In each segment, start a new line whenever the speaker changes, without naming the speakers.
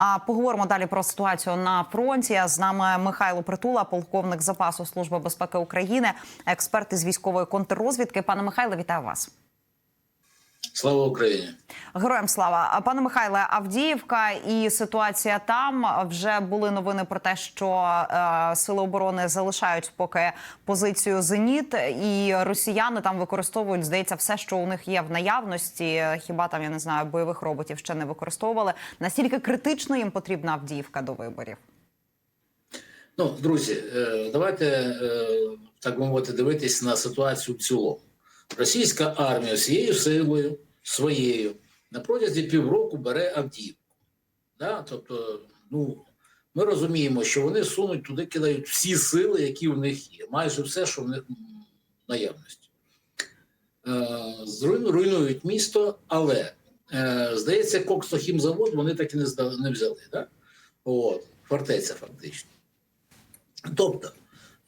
А поговоримо далі про ситуацію на фронті. З нами Михайло Притула, полковник запасу Служби безпеки України, експерт із військової контррозвідки. Пане Михайло, вітаю вас.
Слава Україні,
героям слава. Пане Михайле, Авдіївка і ситуація там вже були новини про те, що е, сили оборони залишають поки позицію зеніт, і росіяни там використовують, здається, все, що у них є в наявності. Хіба там я не знаю, бойових роботів ще не використовували. Настільки критично їм потрібна Авдіївка до виборів.
ну друзі, е, давайте е, так би мовити дивитись на ситуацію в цілому. Російська армія всією силою своєю на протязі півроку бере Авдіївку. Да? Тобто, ну ми розуміємо, що вони сунуть туди, кидають всі сили, які в них є, майже все, що в них наявності. Е, руйнують місто, але е, здається, Кокстохімзавод вони так і не, не взяли. Да? От, фортеця фактично. Тобто,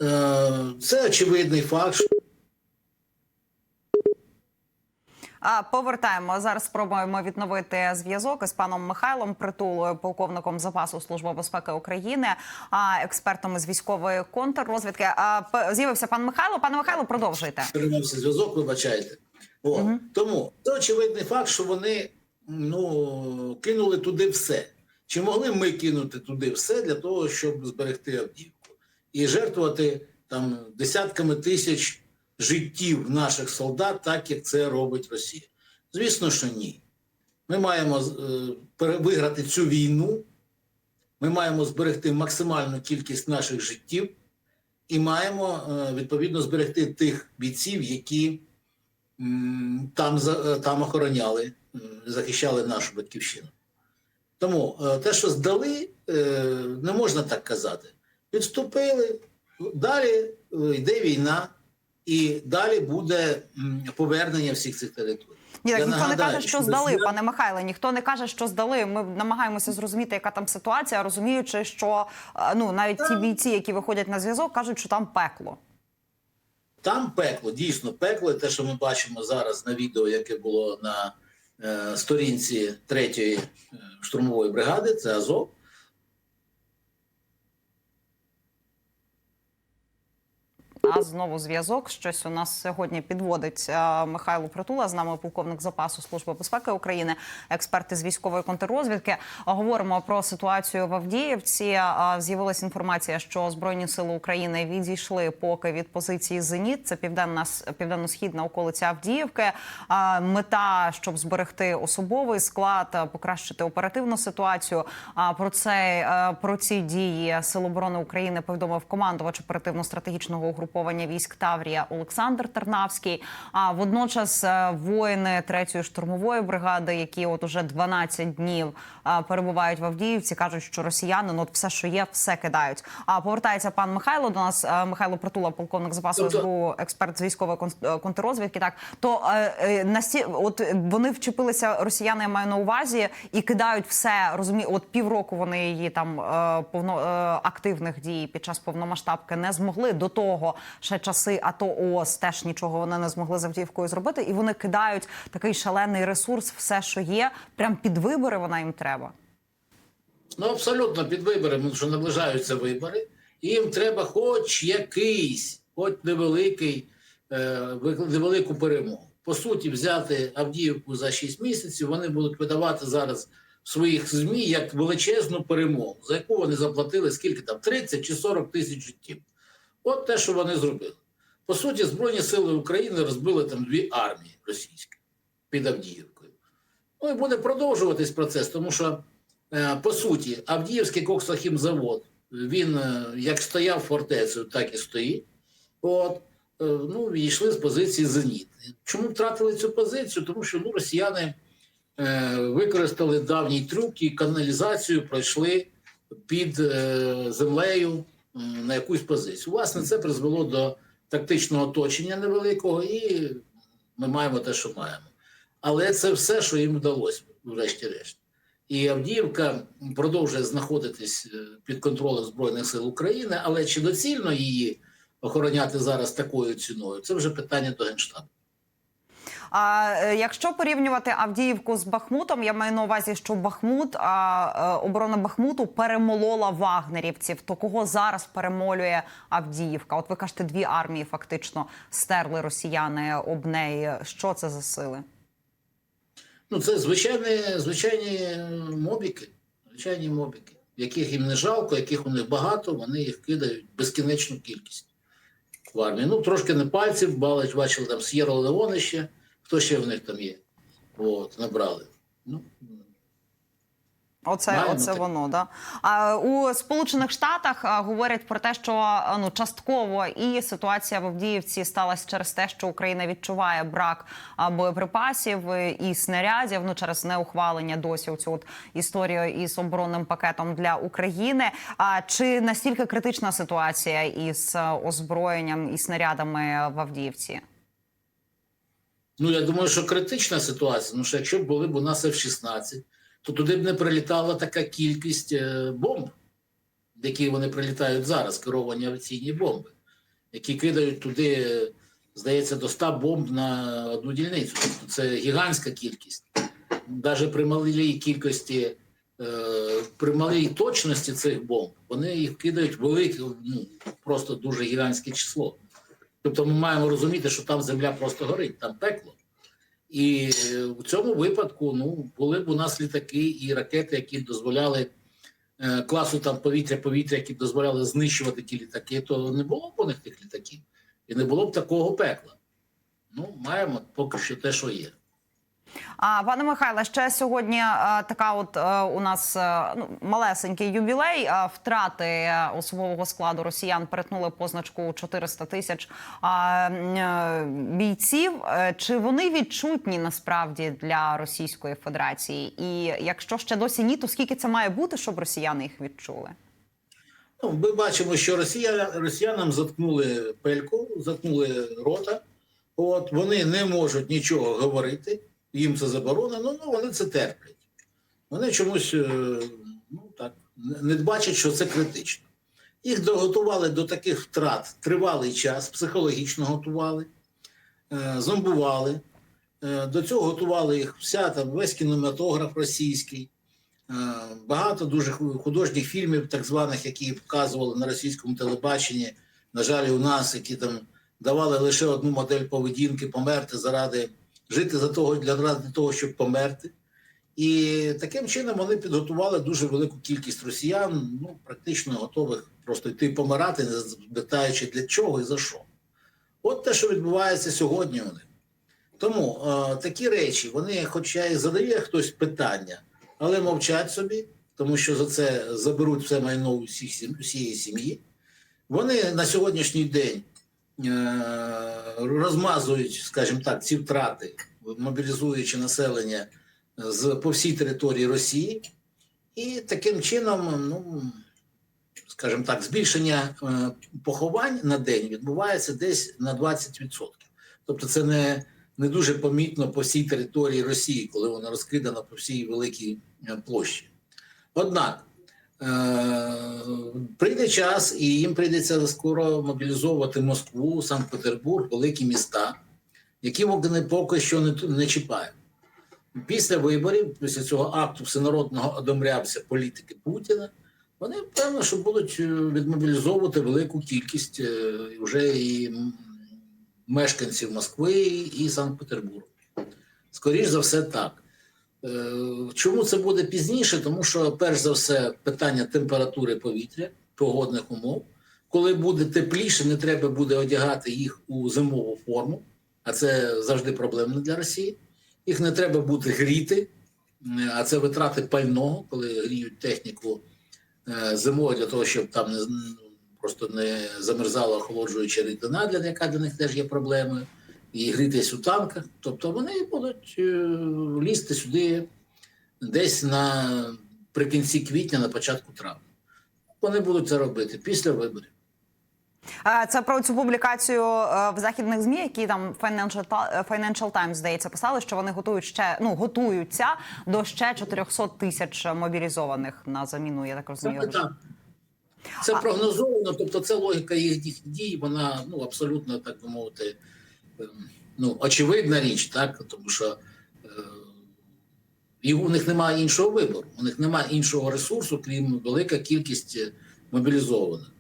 е, це очевидний факт, що
А повертаємо зараз. Спробуємо відновити зв'язок із паном Михайлом Притулою, полковником запасу Служби безпеки України, а експертом із військової контррозвідки. А з'явився пан Михайло. Пане Михайло, продовжуйте.
перервався зв'язок, вибачайте. От. Тому це очевидний факт, що вони ну, кинули туди все. Чи могли ми кинути туди все для того, щоб зберегти Авдіївку і жертвувати там десятками тисяч життів наших солдат, так як це робить Росія? Звісно, що ні. Ми маємо е, виграти цю війну, ми маємо зберегти максимальну кількість наших життів і маємо е, відповідно зберегти тих бійців, які там, е, там охороняли, захищали нашу батьківщину. Тому те, що здали, не можна так казати. Відступили, далі йде війна, і далі буде повернення всіх цих територій.
Ні, так
Я
ніхто не каже, що здали, пане Михайле. Ніхто не каже, що здали. Ми намагаємося зрозуміти, яка там ситуація, розуміючи, що е, ну навіть ті бійці, які виходять на зв'язок, кажуть, що там пекло.
Там пекло, дійсно пекло, те, що ми бачимо зараз на відео, яке було на е, сторінці третьої е, штурмової бригади, це Азов.
А знову зв'язок. Щось у нас сьогодні підводить е, Михайло Притула. З нами полковник запасу Служби безпеки України, експерт із військової контррозвідки. Говоримо про ситуацію в Авдіївці. Е, З'явилася інформація, що збройні сили України відійшли поки від позиції Зеніт. Це південна південно-східна околиця Авдіївки. Е, Мета, щоб зберегти особовий склад, покращити оперативну ситуацію. А про це про ці дії Сил оборони України повідомив командувач оперативно-стратегічного угруповання військ Таврія Олександр Тернавський. А водночас е, воїни третьої штурмової бригади, які от уже 12 днів е, перебувають в Авдіївці, кажуть, що росіяни ну от все, що є, все кидають. А повертається пан Михайло до нас. е, Михайло Притула, полковник запасу
Тобто-
СБУ, експерт з військової кон- контррозвідки. Так то е, насті, от вони вчепилися росіяни, я маю на увазі, і кидають все. Розумію, от півроку вони її там повно активних дій під час повномасштабки не змогли до того ще часи. АТО ООС теж нічого вони не змогли з Авдіївкою зробити, і вони кидають такий шалений ресурс, все, що є, прям під вибори. Вона їм треба.
Ну, абсолютно під виборами, тому що наближаються вибори, і їм треба хоч якийсь, хоч невеликий, е, невелику перемогу. По суті, взяти Авдіївку за 6 місяців вони будуть видавати зараз в своїх ЗМІ як величезну перемогу, за яку вони заплатили скільки там 30 чи 40 тисяч життів. От те, що вони зробили. По суті, Збройні Сили України розбили там дві армії російські під Авдіївкою. Ну і буде продовжуватись процес, тому що Е, По суті, Авдіївський коксохімзавод, він е, як стояв фортецею, так і стоїть. От, е, ну, відійшли з позиції «Зеніт». Чому втратили цю позицію? Тому що ну, росіяни використали давній трюк і каналізацію пройшли під землею на якусь позицію. Власне, це призвело до тактичного оточення невеликого, і ми маємо те, що маємо. Але це все, що їм вдалося, врешті-решт. І Авдіївка продовжує знаходитись е, під контролем Збройних сил України, але чи доцільно її охороняти зараз такою ціною? Це вже питання до Генштабу.
А е, якщо порівнювати Авдіївку з Бахмутом, я маю на увазі, що Бахмут а, е, оборона Бахмуту перемолола вагнерівців. То кого зараз перемолює Авдіївка? От ви кажете, дві армії фактично стерли росіяни об неї. Що це за сили?
Ну, це звичайні, звичайні мобіки, звичайні мобіки, яких їм не жалко, яких у них багато, вони їх кидають безкінечну кількість в армії. Ну, трошки не пальців, балач, бачили там С'єра Леоне ще, хто ще в них там є. От, набрали. Ну,
Оце,
Маємо
оце воно да а у Сполучених Штатах а, говорять про те, що а, ну частково і ситуація в Авдіївці сталася через те, що Україна відчуває брак а, боєприпасів і снарядів. Ну через неухвалення досі цю от історію із оборонним пакетом для України. А чи настільки критична ситуація із озброєнням і снарядами в Авдіївці?
Ну, я думаю, що критична ситуація. Ну, що якщо б були б у нас F-16, то туди б не прилітала така кількість е, бомб, які вони прилітають зараз, керовані авіаційні бомби, які кидають туди, е, здається, до 100 бомб на одну дільницю. Тобто це гігантська кількість. Навіть при малій кількості, е, при малій точності цих бомб, вони їх кидають велике, ну, просто дуже гігантське число. Тобто ми маємо розуміти, що там земля просто горить, там пекло. І е, в цьому випадку ну, були б у нас літаки і ракети, які дозволяли е, класу там повітря-повітря, які дозволяли знищувати ті літаки, то не було б у них тих літаків. І не було б такого пекла. Ну, маємо поки що те, що є.
А пане Михайле, ще сьогодні е, така, от е, у нас е, ну, малесенький ювілей. Е, втрати особового складу росіян перетнули позначку 400 тисяч бійців. Чи вони відчутні насправді для Російської Федерації? І якщо ще досі ні, то скільки це має бути, щоб росіяни їх відчули?
Ну, ми бачимо, що росія, росіянам заткнули пельку, заткнули рота. От вони не можуть нічого говорити, їм це заборонено, ну вони це терплять. Вони чомусь е, ну, так, не- бачать, що це критично. Їх доготували до таких втрат тривалий час, психологічно готували, е, зомбували. Е, До цього готували їх вся там весь кінематограф російський. Багато дуже художніх фільмів, так званих, які показували на російському телебаченні. На жаль, у нас, які там давали лише одну модель поведінки, померти заради жити за того для ради того, щоб померти. І таким чином вони підготували дуже велику кількість росіян, ну практично готових просто йти помирати, не питаючи для чого і за що. От те, що відбувається сьогодні них. Тому е, такі речі, вони, хоча і задає хтось питання, але мовчать собі, тому що за це заберуть все майно усіх усієї сім'ї. Вони на сьогоднішній день розмазують, скажімо так, ці втрати, мобілізуючи населення з по всій території Росії, і таким чином, ну скажімо так, збільшення е, поховань на день відбувається десь на 20%. Тобто, це не, не дуже помітно по всій території Росії, коли вона розкидана по всій великій е, площі. Однак е, прийде час, і їм прийдеться скоро мобілізовувати Москву, Санкт-Петербург, великі міста, які вони поки що не, не чіпають. Після виборів, після цього акту всенародного одомрявся політики Путіна, вони певно, що будуть е, відмобілізовувати велику кількість е, вже і мешканців Москви і Санкт-Петербургу. Скоріш за все, так. Е, Чому це буде пізніше? Тому що, перш за все, питання температури повітря, погодних умов. Коли буде тепліше, не треба буде одягати їх у зимову форму, а це завжди проблемно для Росії. Їх не треба буде гріти, е, а це витрати пального, коли гріють техніку е, зимою для того, щоб там не просто не замерзала охолоджуюча рідина, для яка для них теж є проблемою, і грітись у танках. Тобто вони будуть е, лізти сюди десь на прикінці квітня, на початку травня. Вони будуть це робити після виборів.
Е, Це про цю публікацію е, в західних змі, які там Financial, Ti- Financial Times, здається, писали, що вони готують ще ну готуються до ще 400 тисяч мобілізованих на заміну. Я так розумію.
Саме так. Це прогнозовано, тобто це логіка їх дій- вона ну, абсолютно, так би мовити, ну, очевидна річ, так? Тому що е, у них немає іншого вибору, у них немає іншого ресурсу, крім велика кількість е, мобілізованих.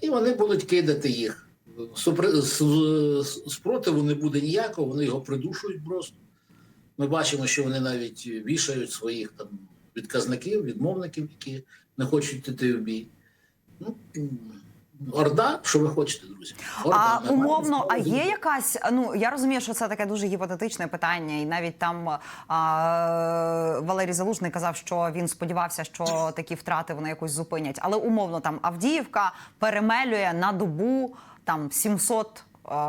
І вони будуть кидати їх. Супри- Спротиву не буде ніякого, вони його придушують просто. Ми бачимо, що вони навіть вішають своїх там відказників, відмовників, які не хочуть йти в бій. Ну, Орда, що ви хочете, друзі? Орда,
А умовно, а є якась? Ну я розумію, що це таке дуже гіпотетичне питання, і навіть там а, Валерій Залужний казав, що він сподівався, що такі втрати вони якось зупинять. Але умовно там Авдіївка перемелює на добу там 700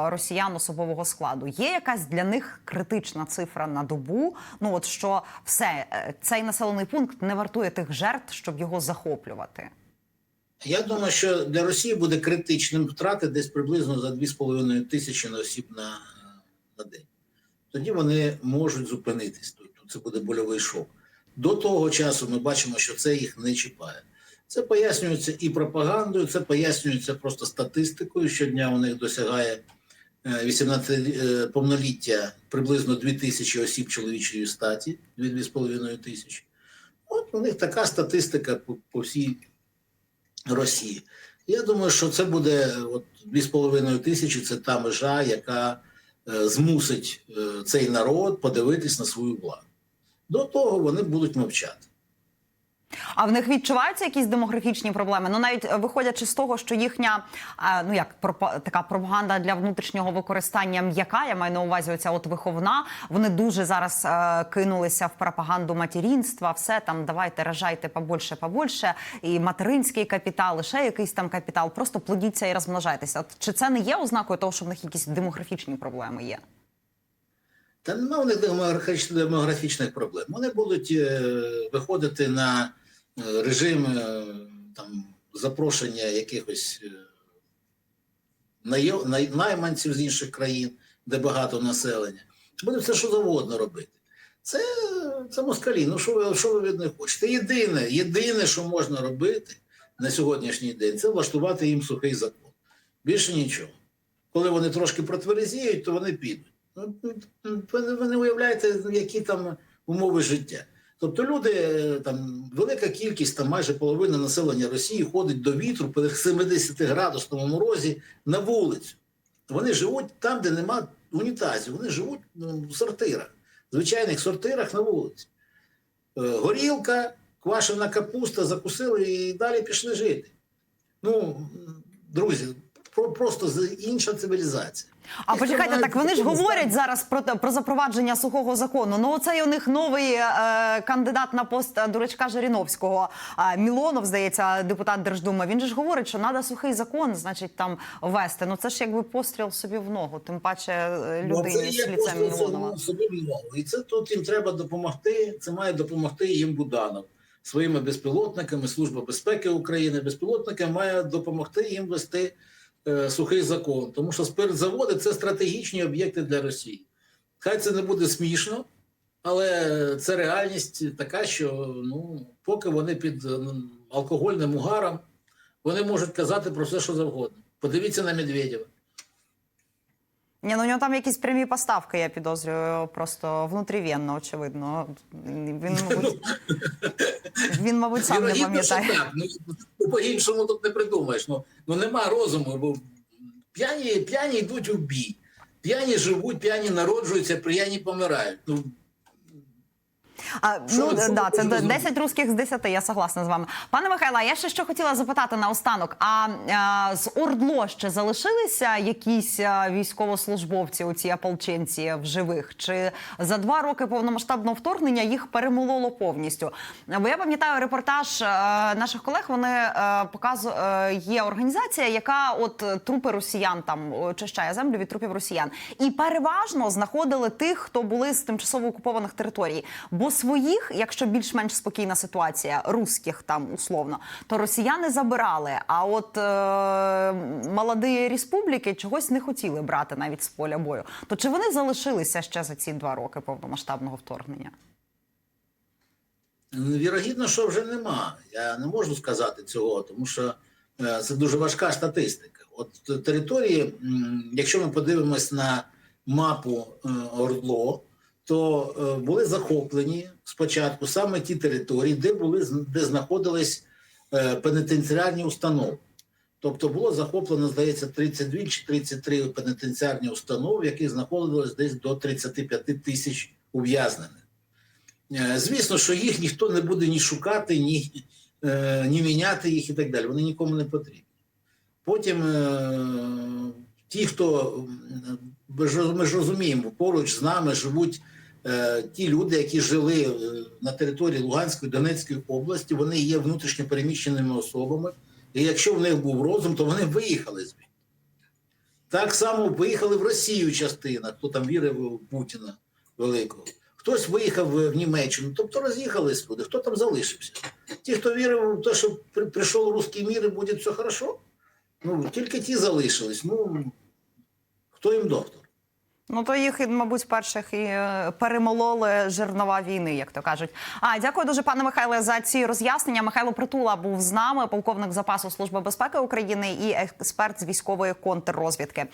росіян особового складу. Є якась для них критична цифра на добу? Ну от що все е, цей населений пункт не вартує тих жертв, щоб його захоплювати.
Я думаю, що для Росії буде критичним втрати десь приблизно за 2,5 тисячі осіб на, на день. Тоді вони можуть зупинитись. Тобто це буде больовий шок. До того часу ми бачимо, що це їх не чіпає. Це пояснюється і пропагандою, це пояснюється просто статистикою. Щодня у них досягає е, 18 е, повноліття приблизно 2 тисячі осіб чоловічої статі, 2-2,5 тисячі. От у них така статистика по, по всій Росії. Я думаю, що це буде от 2,5 тисячі це та межа, яка е, змусить е, цей народ подивитись на свою владу. До того вони будуть мовчати.
А в них відчуваються якісь демографічні проблеми? Ну навіть е, виходячи з того, що їхня е, ну як така пропаганда для внутрішнього використання м'яка, я маю на увазі оця от виховна. Вони дуже зараз е, кинулися в пропаганду материнства. Все там давайте рожайте побольше, побольше, і материнський капітал, і ще якийсь там капітал. Просто плодіться і розмножайтеся. От чи це не є ознакою того, що в них якісь демографічні проблеми є?
Та нема у них демографічних, проблем. Вони будуть виходити на режим е, там, запрошення якихось е, найманців з інших країн, де багато населення. Буде все, що завгодно робити. Це, це москалі. Ну що ви, що ви від них хочете? Єдине, єдине, що можна робити на сьогоднішній день, це влаштувати їм сухий закон. Більше нічого. Коли вони трошки протверезіють, то вони підуть. Ну, ви не уявляєте, які там умови життя. Тобто люди, е, там велика кількість, там майже половина населення Росії ходить до вітру при 70-градусному морозі на вулицю. Вони живуть там, де нема унітазів, вони живуть ну, в сортирах, звичайних сортирах на вулиці. Е, Горілка, квашена капуста, закусили і далі пішли жити. Ну, друзі, просто з- інша цивілізація.
А почекайте, так вони ж говорять зараз про про запровадження сухого закону. Ну оцей у них новий е, кандидат на пост дурачка Жириновського. Е, Мілонов, здається, депутат Держдуми. Він же ж говорить, що треба сухий закон, значить, там ввести. Ну це ж якби постріл собі в ногу. Тим паче е,
Ну,
людині з ліцем Мілонова.
собі мову. І це тут їм треба допомогти. Це має допомогти їм Буданов своїми безпілотниками. Служба безпеки України безпілотники має допомогти їм вести сухий закон. Тому що спиртзаводи це стратегічні об'єкти для Росії. Хай це не буде смішно, але це реальність така, що ну, поки вони під е, алкогольним угаром, вони можуть казати про все, що завгодно. Подивіться на Медведєва.
Ні, ну у нього там якісь прямі поставки, я підозрюю, просто внутрівенно, очевидно. Він, мабуть, він, мабуть, сам не пам'ятає.
Ну, по-іншому тут не придумаєш. Ну, ну нема розуму, бо п'яні, п'яні йдуть у бій. П'яні живуть, п'яні народжуються, п'яні помирають. Ну,
А, ну да, це
хочете
10 русських з 10, я согласна з вами. Пане Михайло, я ще що хотіла запитати наостанок. А, а з Ордло ще залишилися якісь військовослужбовці, у ці ополченці в живих? Чи за два роки повномасштабного вторгнення їх перемололо повністю? Бо я пам'ятаю репортаж е, наших колег. Вони е, показу е, є організація, яка от трупи росіян там очищає землю від трупів росіян, і переважно знаходили тих, хто були з тимчасово окупованих територій. Бо своїх, якщо більш-менш спокійна ситуація, русських там условно, то росіяни забирали. А от е, молоді республіки чогось не хотіли брати навіть з поля бою. То чи вони залишилися ще за ці два роки повномасштабного вторгнення?
вірогідно, що вже нема. Я не можу сказати цього, тому що е, це дуже важка статистика. От території, якщо ми подивимось на мапу е, Ордло, то е, були захоплені спочатку саме ті території, де були де знаходились е, пенітенціарні установи. Тобто було захоплено, здається, 32 чи 33 пенітенціарні установи, в яких знаходилось десь до 35 тисяч ув'язнених. Е, Звісно, що їх ніхто не буде ні шукати, ні, ні міняти їх і так далі. Вони нікому не потрібні. Потім ті, хто ми ж розуміємо, поруч з нами живуть е, ті люди, які жили е, на території Луганської Донецької області, вони є внутрішньо переміщеними особами. І якщо в них був розум, то вони виїхали звідти. Так само виїхали в Росію частина, хто там вірив у Путіна Великого. Хтось виїхав в Німеччину, тобто роз'їхались люди, хто там залишився. Ті, хто вірив в те, що прийшов русський мір і буде все хорошо, ну тільки ті залишились. Ну хто їм доктор?
Ну то їх, мабуть, перших і е, перемололи жернова війни, як то кажуть. А дякую дуже, пане Михайле, за ці роз'яснення. Михайло Притула був з нами, полковник запасу Служби безпеки України і експерт з військової контррозвідки.